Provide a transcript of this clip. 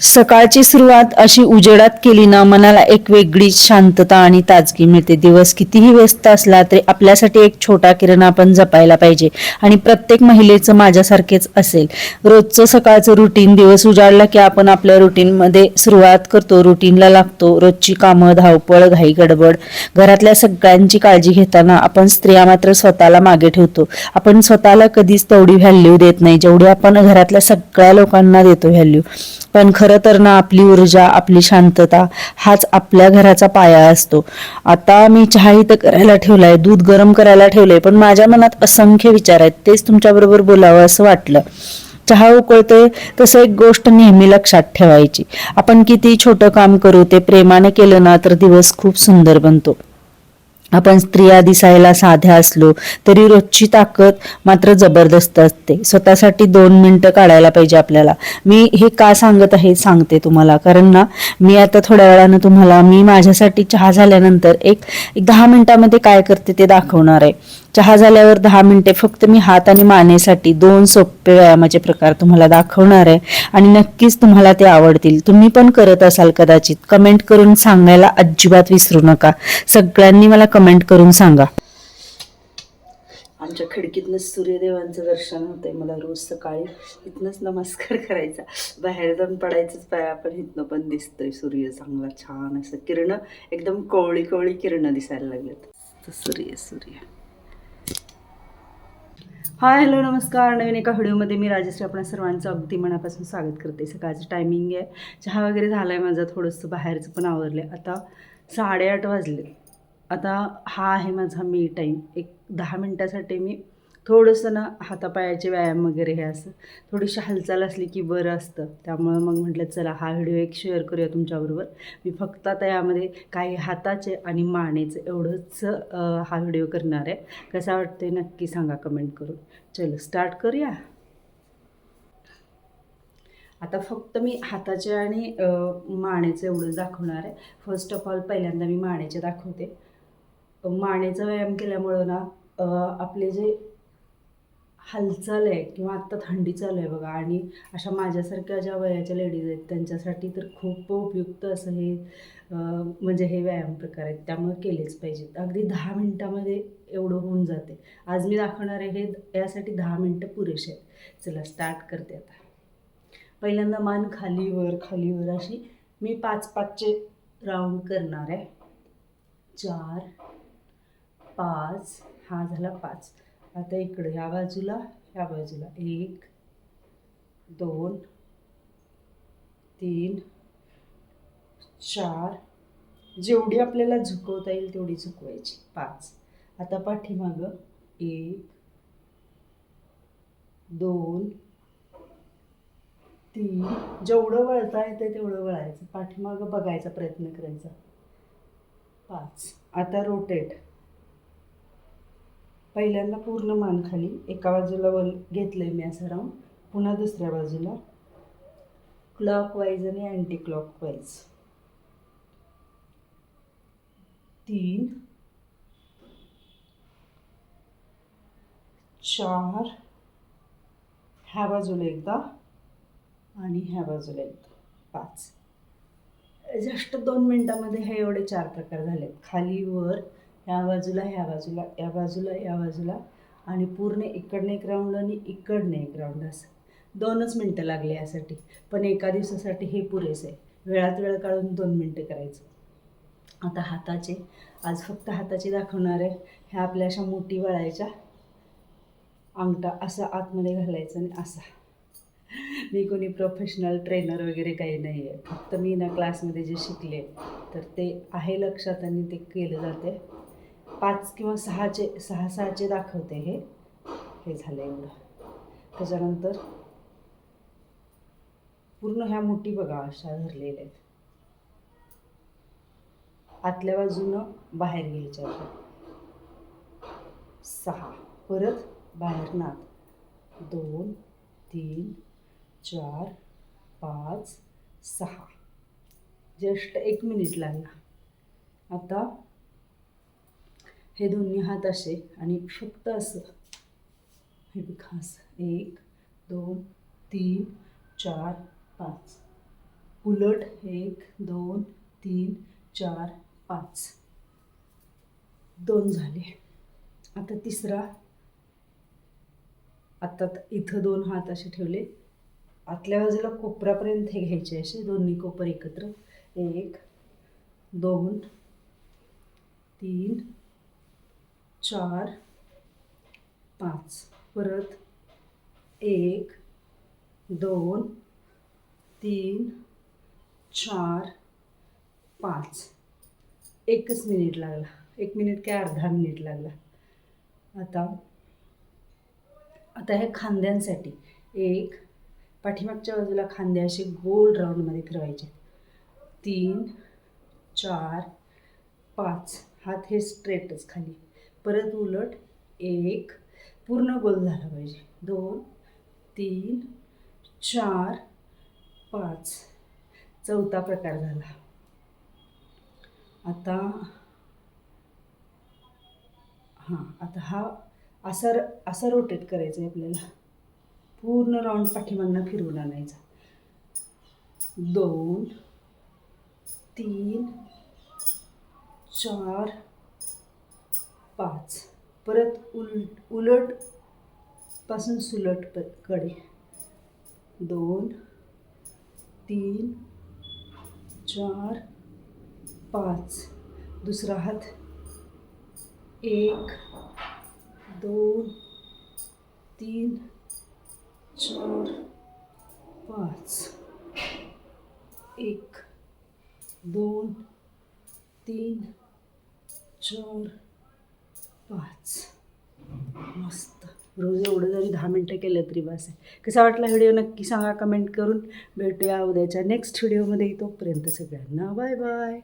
सकाळची सुरुवात अशी उजेडात केली ना मनाला एक वेगळी शांतता आणि ताजगी मिळते. दिवस कितीही व्यस्त असला तरी आपल्यासाठी एक छोटा किरण आपण जपायला पाहिजे. आणि प्रत्येक महिलेचं माझ्यासारखेच असेल. रोजचं सकाळचं रुटीन दिवस उजाडला की आपण आपल्या रुटीनमध्ये सुरुवात करतो रुटीनला लागतो. रोजची कामं धावपळ घाई गडबड. घरातल्या सगळ्यांची काळजी घेताना आपण स्त्रिया मात्र स्वतःला मागे ठेवतो. आपण स्वतःला कधीच तेवढी व्हॅल्यू देत नाही. जेवढी आपण घरातल्या सगळ्या लोकांना देतो व्हॅल्यू पण खरं तर ना आपली ऊर्जा आपली शांतता हाच आपल्या घराचा पाया असतो. आता मी चहा इथं करायला ठेवलाय दूध गरम करायला ठेवलंय पण माझ्या मनात असंख्य विचार आहेत तेच तुमच्याबरोबर बोलावं असं वाटलं. चहा उकळतोय तसं एक गोष्ट नेहमी लक्षात ठेवायची. आपण किती छोटं काम करू ते प्रेमाने केलं ना तर दिवस खूप सुंदर बनतो. आपण स्त्रिया दिसायला साध्या असलो तरी रोजची ताकद मात्र जबरदस्त असते. स्वतःसाठी दोन मिनटं काढायला पाहिजे आपल्याला. मी हे का सांगत आहे सांगते तुम्हाला. कारण ना मी आता थोड्या वेळानं तुम्हाला मी माझ्यासाठी चहा झाल्यानंतर एक एक दहा मिनिटामध्ये काय करते ते दाखवणार आहे. चहा झाल्यावर दहा मिनिटे फक्त मी हात आणि मानेसाठी दोन सोपे व्यायामाचे प्रकार तुम्हाला दाखवणार आहे आणि नक्कीच तुम्हाला ते आवडतील. तुम्ही पण करत असाल कदाचित. कमेंट करून सांगायला अजिबात विसरू नका. सगळ्यांनी मला कमेंट करून सांगा. आमच्या खिडकीतनं सूर्यदेवांचं दर्शन होतंय. मला रोज सकाळी इथनंच नमस्कार करायचा. बाहेर जाऊन पडायचंच पाय आपण इथनं पण दिसतोय सूर्य चांगला छान असं किरण. एकदम कोवळी कोवळी किरण दिसायला लागलेत. सूर्य सूर्य. हाय हॅलो नमस्कार. नवीन एका व्हिडिओमध्ये मी राजश्री. आपण सर्वांचं अगदी मनापासून स्वागत करते. सकाळचं टायमिंग आहे. चहा वगैरे झाला आहे माझा. थोडंसं बाहेरचं पण आवरलं आहे आता साडेआठ वाजले आता हा आहे माझा मी टाईम एक दहा मिनटासाठी मी थोडंसं ना हातापायाचे व्यायाम वगैरे हे असं थोडीशी हालचाल असली की बरं असतं. त्यामुळं मग म्हटलं चला हा व्हिडिओ एक शेअर करूया तुमच्याबरोबर. मी फक्त आता यामध्ये काही हाताचे आणि मानेचे एवढंच हा व्हिडिओ करणार आहे. कसा वाटते नक्की सांगा कमेंट करून. चलो स्टार्ट करूया. आता फक्त मी हाताचे आणि मानेचं मानेचे एवढंच दाखवणार आहे. फर्स्ट ऑफ ऑल पहिल्यांदा मी मानेचे दाखवते. मानेचा व्यायाम केल्यामुळं ना आपले जे हालचाल आहे किंवा आत्ता थंडी चालू आहे बघा आणि अशा माझ्यासारख्या ज्या वयाच्या लेडीज आहेत त्यांच्यासाठी तर खूप उपयुक्त असं हे म्हणजे हे व्यायाम प्रकार आहेत. त्यामुळे केलेच पाहिजेत. अगदी दहा मिनटामध्ये एवढं होऊन जाते. आज मी दाखवणार आहे हे यासाठी दहा मिनटं पुरेसे आहेत. चला स्टार्ट करते आता. पहिल्यांदा मान खालीवर खालीवर अशी मी पाच पाचचे राऊंड करणार आहे. चार पाच हा झाला पाच. आता इकडं ह्या बाजूला ह्या बाजूला. एक दोन तीन चार. जेवढी आपल्याला झुकवता येईल तेवढी झुकवायची. पाच. आता पाठीमागं एक दोन तीन. जेवढं वळता येते तेवढं वळायचं. पाठीमागं बघायचा प्रयत्न करायचा. पाच. आता रोटेट पहिल्यांदा पूर्ण मान खाली एका बाजूला वर आहे मी असं राऊंड पुन्हा दुसऱ्या बाजूला. क्लॉकवाईज आणि अँटी क्लॉकवाईज तीन. चार. ह्या बाजूला एकदा आणि ह्या बाजूला एकदा. पाच. जस्ट दोन मिनटामध्ये हे एवढे चार प्रकार झालेत. खाली वर ह्या बाजूला ह्या बाजूला या बाजूला या बाजूला आणि पूर्ण इकडनं एक राऊंड आणि इकडनं एक राऊंड असं. दोनच मिनटं लागले यासाठी पण एका दिवसासाठी हे पुरेसं आहे. वेळात वेळ काढून दोन मिनटं करायचं. आता हाताचे आज फक्त हाताचे दाखवणार आहे. ह्या आपल्या अशा मोठी वळायच्या अंगठा असा आतमध्ये घालायचा आणि असा. मी कोणी प्रोफेशनल ट्रेनर वगैरे काही नाही आहे. फक्त मी ना क्लासमध्ये जे शिकले तर ते आहे लक्षात आणि ते केलं जाते पाच किंवा सहाचे सहा सहाचे दाखवते हे हे झालं एवढं. त्याच्यानंतर पूर्ण ह्या मुठी बघा अशा धरलेल्या आहेत. आतल्या बाजूनं बाहेर घ्यायच्या सहा. परत बाहेर नात दोन तीन चार पाच सहा. जस्ट एक मिनिट लागला. आता हे दोन्ही हात असे आणि फक्त असं. हे खास. एक दोन तीन चार पाच. उलट. एक दोन तीन चार पाच. दोन झाले. आता तिसरा. आता इथं दोन हात असे ठेवले. आतल्या बाजूला कोपरापर्यंत हे घ्यायचे असे दोन्ही कोपर एकत्र. एक दोन तीन चार पाच. परत एक दोन तीन चार पाच. एकच मिनिट लागला. एक मिनिट काय अर्धा मिनिट लागला. आता आता हे खांद्यांसाठी एक पाठीमागच्या बाजूला खांदे असे गोल राऊंडमध्ये फिरवायचे. तीन चार पाच. हात हे स्ट्रेटच खाली. परत उलट एक. पूर्ण गोल झाला पाहिजे. दोन तीन चार पाच. चौथा प्रकार झाला. आता हां आता हा असा र- असा रोटेट करायचा आहे आपल्याला. पूर्ण राऊंड पाठीमागनं फिरवून आणायचा. दोन तीन चार पाच. परत उल उलटपासून सुलट प कडे. दोन तीन चार पाच. दुसरा हात. एक दोन तीन चार पाच. एक दोन तीन चार पाच मस्त. रोज एवढं जरी दहा मिनटं केलं तरी बस आहे. कसा वाटला व्हिडिओ नक्की सांगा कमेंट करून. भेटूया उद्याच्या नेक्स्ट व्हिडिओमध्ये. तोपर्यंत सगळ्यांना बाय बाय.